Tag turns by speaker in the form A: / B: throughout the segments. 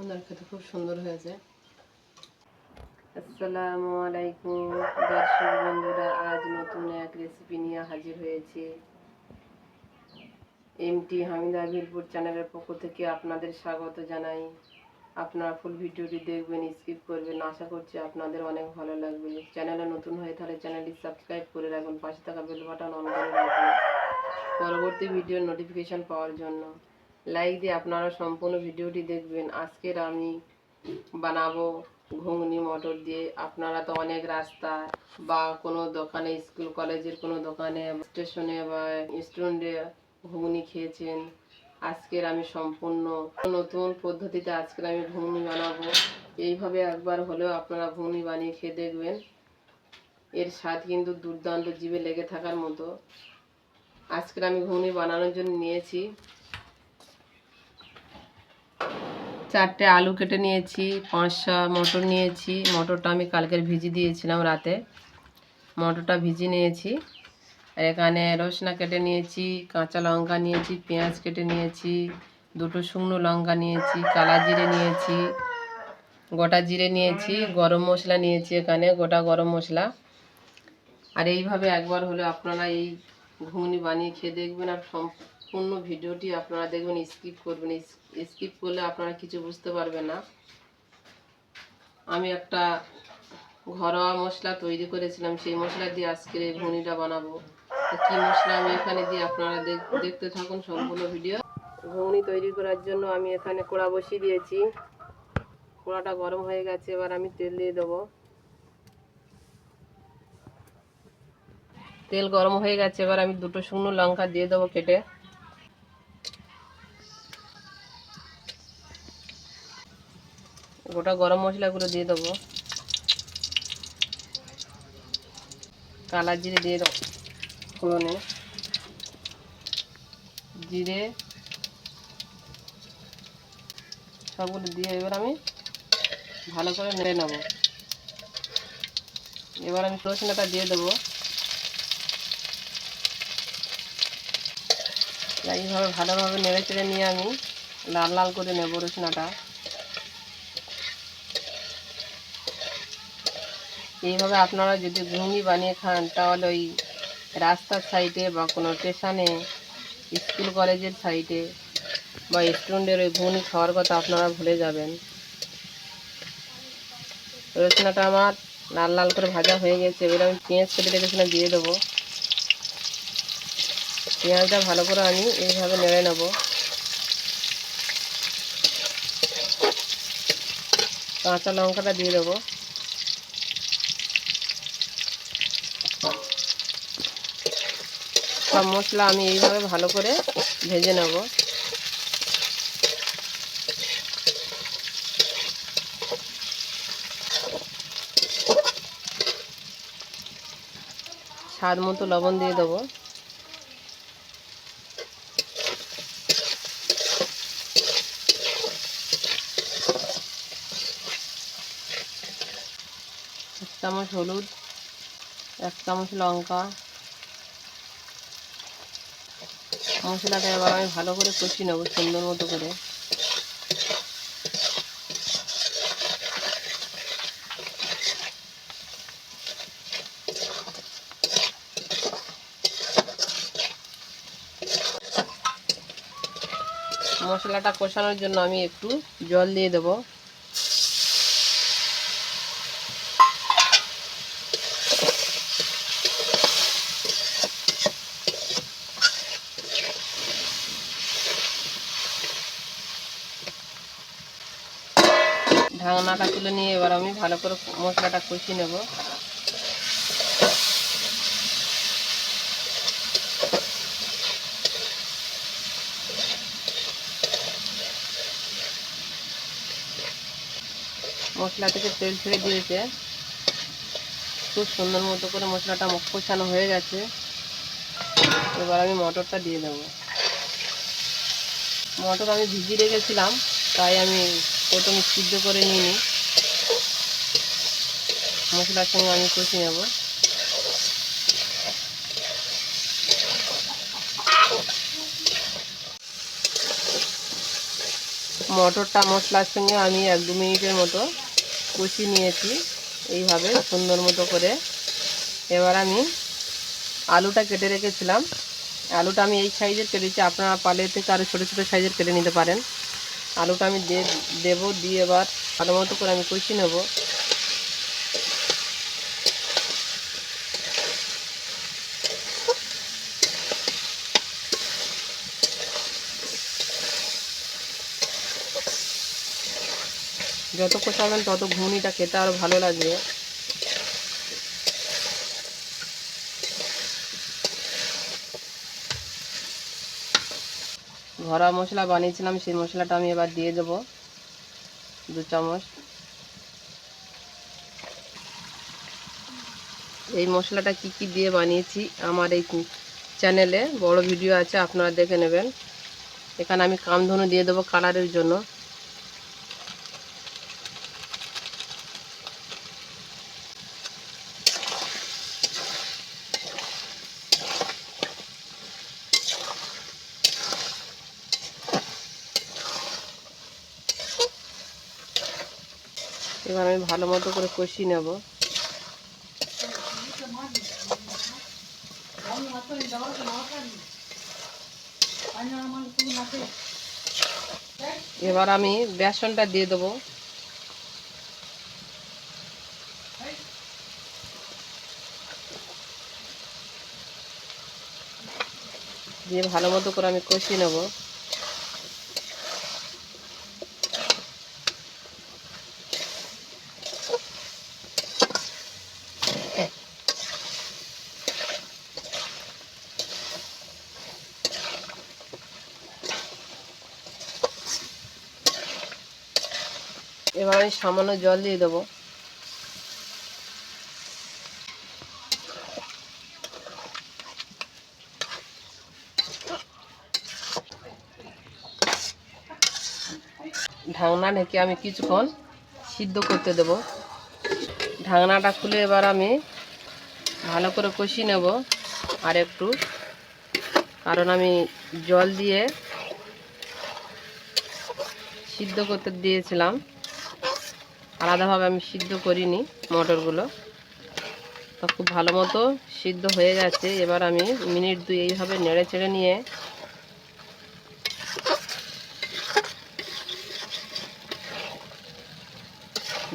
A: ওনার খেতে খুব সুন্দর হয়েছে। আসসালামু আলাইকুম, দর্শক বন্ধুরা, আজ নতুন এক রেসিপি নিয়ে হাজির হয়েছি। এমটি হামিদা ভিলপুর চ্যানেলের পক্ষ থেকে আপনাদের স্বাগত জানাই। আপনারা ফুল ভিডিওটি দেখবেন স্কিপ করবেন। আশা করছি আপনাদের অনেক ভালো লাগবে। চ্যানেলে নতুন হয়ে তাহলে চ্যানেলটি সাবস্ক্রাইব করে রাখুন পাশে থাকা বেল বাটন অন করে রাখুন পরবর্তী ভিডিওর নোটিফিকেশন পাওয়ার জন্য। লাইক দিয়ে আপনারা সম্পূর্ণ ভিডিওটি দেখবেন। আজকের আমি বানাবো ঘুগনি, মটর দিয়ে। আপনারা তো অনেক রাস্তা বা কোনো দোকানে, স্কুল, কলেজের কোনো দোকানে স্টেশনে বা রেস্টুরেন্টে ঘুগনি খেয়েছেন। আজকের আমি সম্পূর্ণ নতুন পদ্ধতিতে আজকের আমি ঘুগনি বানাবো। এইভাবে একবার হলেও আপনারা ঘুগনি বানিয়ে খেয়ে দেখবেন। এর স্বাদ কিন্তু দুর্দান্ত, জিভে লেগে থাকার মতো। আজকের আমি ঘুগনি বানানোর জন্য নিয়েছি চারটে আলু কেটে নিয়েছি পাঁচশো মটর নিয়েছি। মটরটা আমি কালকের ভিজি দিয়েছিলাম রাতে। মটরটা ভিজি নিয়েছি। আর এখানে রসনা কেটে নিয়েছি, কাঁচা লঙ্কা নিয়েছি, পেঁয়াজ কেটে নিয়েছি, দুটো শুকনো লঙ্কা নিয়েছি, কালা জিরে নিয়েছি, গোটা জিরে নিয়েছি, গরম মশলা নিয়েছি এখানে, গোটা গরম মশলা। আর এইভাবে একবার হলে আপনারা এই ঘুগনি বানিয়ে খেয়ে দেখবেন আর সম্পূর্ণ ভিডিওটি আপনারা দেখবেন স্কিপ করবেন। স্কিপ করলে আপনারা কিছু বুঝতে পারবেন না। আমি একটা ঘরোয়া মশলা তৈরি করেছিলাম, সেই মশলা দিয়ে আজকের এই ঘুগনিটা বানাবো। কী মশলা আমি এখানে দিয়ে আপনারা দেখ- দেখতে থাকুন সম্পূর্ণ ভিডিও। ঘুগনি তৈরি করার জন্য আমি এখানে কড়া বসিয়ে দিয়েছি। কড়াটা গরম হয়ে গেছে, এবার আমি তেল দিয়ে দেবো। তেল গরম হয়ে গেছে, এবার আমি দুটো শুকনো লঙ্কা দিয়ে দেবো কেটে। গোটা গরম মশলাগুলো দিয়ে দেবো। কালা জিরে দিয়ে দেবো জিরে সবগুলো দিয়ে এবার আমি ভালো করে নেড়ে নেব। এবার আমি রসুনটা দিয়ে দেবো। এইভাবে ভালোভাবে নেড়ে চেড়ে নিয়ে আমি লাল লাল করে নেব রসুনাটা। এইভাবে আপনারা যদি ঘুগনি বানিয়ে খান, তাহলে ওই রাস্তার সাইডে বা কোনো স্টেশনে, স্কুল কলেজের সাইডে বা স্টুডেন্টের ওই ঘুগনি খাওয়ার কথা আপনারা ভুলে যাবেন। রসুনাটা আমার লাল লাল করে ভাজা হয়ে গেছে, এবার আমি পেঁয়াজ কেটে রেখেছিলাম দিয়ে দেবো। পেঁয়াজটা ভালো করে আমি এইভাবে নেড়ে নেব। কাঁচা লঙ্কাটা দিয়ে দেবো। সব মশলা আমি এইভাবে ভালো করে ভেজে নেব। স্বাদ মতো লবণ দিয়ে দেবো। এক চামচ হলুদ, এক চামচ লঙ্কা মশলাটা এবার আমি ভালো করে কষি নেব, সুন্দর মতো করে। মশলাটা কষানোর জন্য আমি একটু জল দিয়ে দেবো। ঢাকনাটা তুলে নিয়ে এবার আমি ভালো করে মশলাটা কষিয়ে নেব। মশলা থেকে তেল ছেড়ে দিয়েছে। খুব সুন্দর মতো করে মশলাটা কষানো হয়ে গেছে। এবার আমি মটরটা দিয়ে দেবো। মটর আমি ভিজিয়ে রেখেছিলাম, তাই আমি প্রথমে সিদ্ধ করে নিয়ে নিই। মশলার সঙ্গে আমি কষিয়ে নেব। মটরটা মশলার সঙ্গে আমি এক দু মিনিটের মতো কষি নিয়েছি এইভাবে সুন্দর মতো করে। এবার আমি আলুটা কেটে রেখেছিলাম। আলুটা আমি এই সাইজের কেটেছি, আপনারা পালে থেকে আরও ছোটো ছোটো সাইজের কেটে নিতে পারেন। আলুটা আমি দিয়ে দেবো, দিয়ে এবার ভালো মতো করে আমি কষি নেব। যত কষাবেন তত ঘুমনিটা খেতে আরও ভালো লাগবে। ঘরোয়া মশলা বানিয়েছিলাম, সেই মশলাটা আমি এবার দিয়ে দেবো। দু চামচ। এই মশলাটা কি কি দিয়ে বানিয়েছি, আমার এই চ্যানেলে বড় ভিডিও আছে, আপনারা দেখে নেবেন। এখানে আমি কামধনু দিয়ে দেবো কালারের জন্য এবার আমি ভালো মতো করে কষিয়ে নেব। এবার আমি বেসনটা দিয়ে দেবো। দিয়ে ভালো মতো করে আমি কষিয়ে নেব। এবার আমি সামান্য জল দিয়ে দেবো। ঢাকনা ঢেকে আমি কিছুক্ষণ সিদ্ধ করতে দেব। ঢাকনাটা খুলে এবার আমি ভালো করে কষিয়ে নেব আর একটু। কারণ আমি জল দিয়ে সিদ্ধ করতে দিয়েছিলাম। আলাদাভাবে আমি সিদ্ধ করিনি মটরগুলো। তো খুব ভালো মতো সিদ্ধ হয়ে গেছে। এবার আমি মিনিট দুই এইভাবে নেড়ে চেড়ে নিয়ে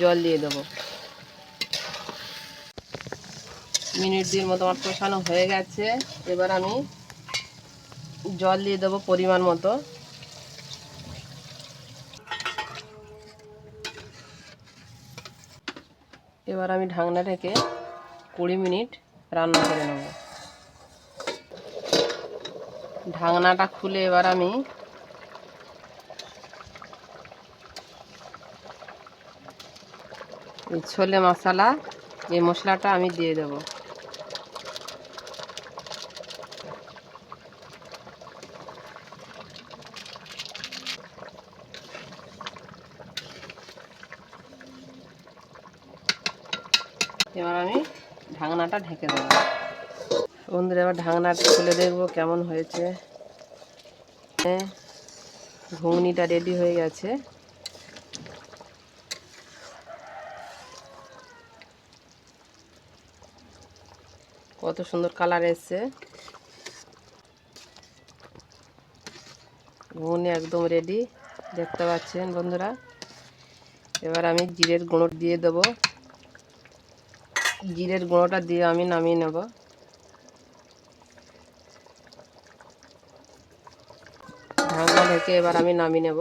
A: জল দিয়ে দেবো। মিনিট দুইয়ের মতো আমার হয়ে গেছে। এবার আমি জল দিয়ে দেবো পরিমাণ মতো। এবার আমি ঢাকনা থেকে কুড়ি মিনিট রান্না করে নেব। ঢাকনাটা খুলে এবার আমি ছোলে মশলা, এই মশলাটা আমি দিয়ে দেব। এবার আমি ঢাকনাটা ঢেকে দেবো। বন্ধুরা এবার ঢাকনাটা খুলে দেখব কেমন হয়েছে। হ্যাঁ, ঘুগনিটা রেডি হয়ে গেছে। কত সুন্দর কালার এসছে। ঘুগনি একদম রেডি দেখতে পাচ্ছেন বন্ধুরা? এবার আমি জিরের গুঁড়ো দিয়ে দেবো। জিরের গুঁড়োটা দিয়ে আমি নামিয়ে নেব। ঢাকনা ঢেকে এবার আমি নামিয়ে নেব।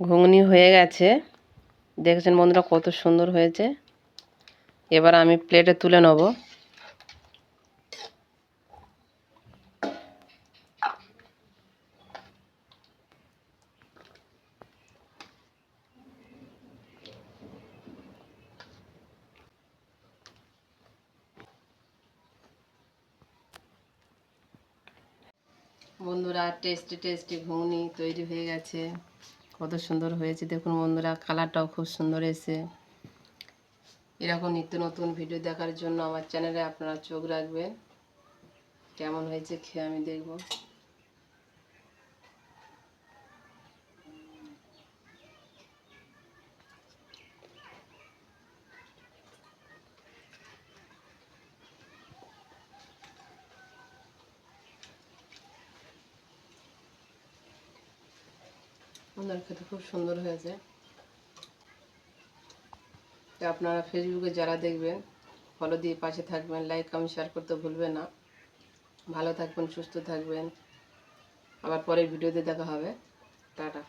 A: ঘুগনি হয়ে গেছে। দেখেছেন বন্ধুরা কত সুন্দর হয়েছে। এবার আমি প্লেটে তুলে নেব। বন্ধুরা টেস্টি টেস্টি ঘুগনি তৈরি হয়ে গেছে। কত সুন্দর হয়েছে। দেখুন বন্ধুরা, কালারটাও খুব সুন্দর এসে এরকম নিত্য নতুন ভিডিও দেখার জন্য আমার চ্যানেলে আপনারা চোখ রাখবেন। কেমন হয়েছে খেয়ে আমি দেখব। ওনার খেতে খুব সুন্দর হয়েছে। আপনারা ফেসবুকে যারা দেখবেন ফলো দিয়ে পাশে থাকবেন লাইক কমেন্ট শেয়ার করতে ভুলবেন না। ভালো থাকবেন, সুস্থ থাকবেন। আবার পরের ভিডিওতে দেখা হবে। টাটা।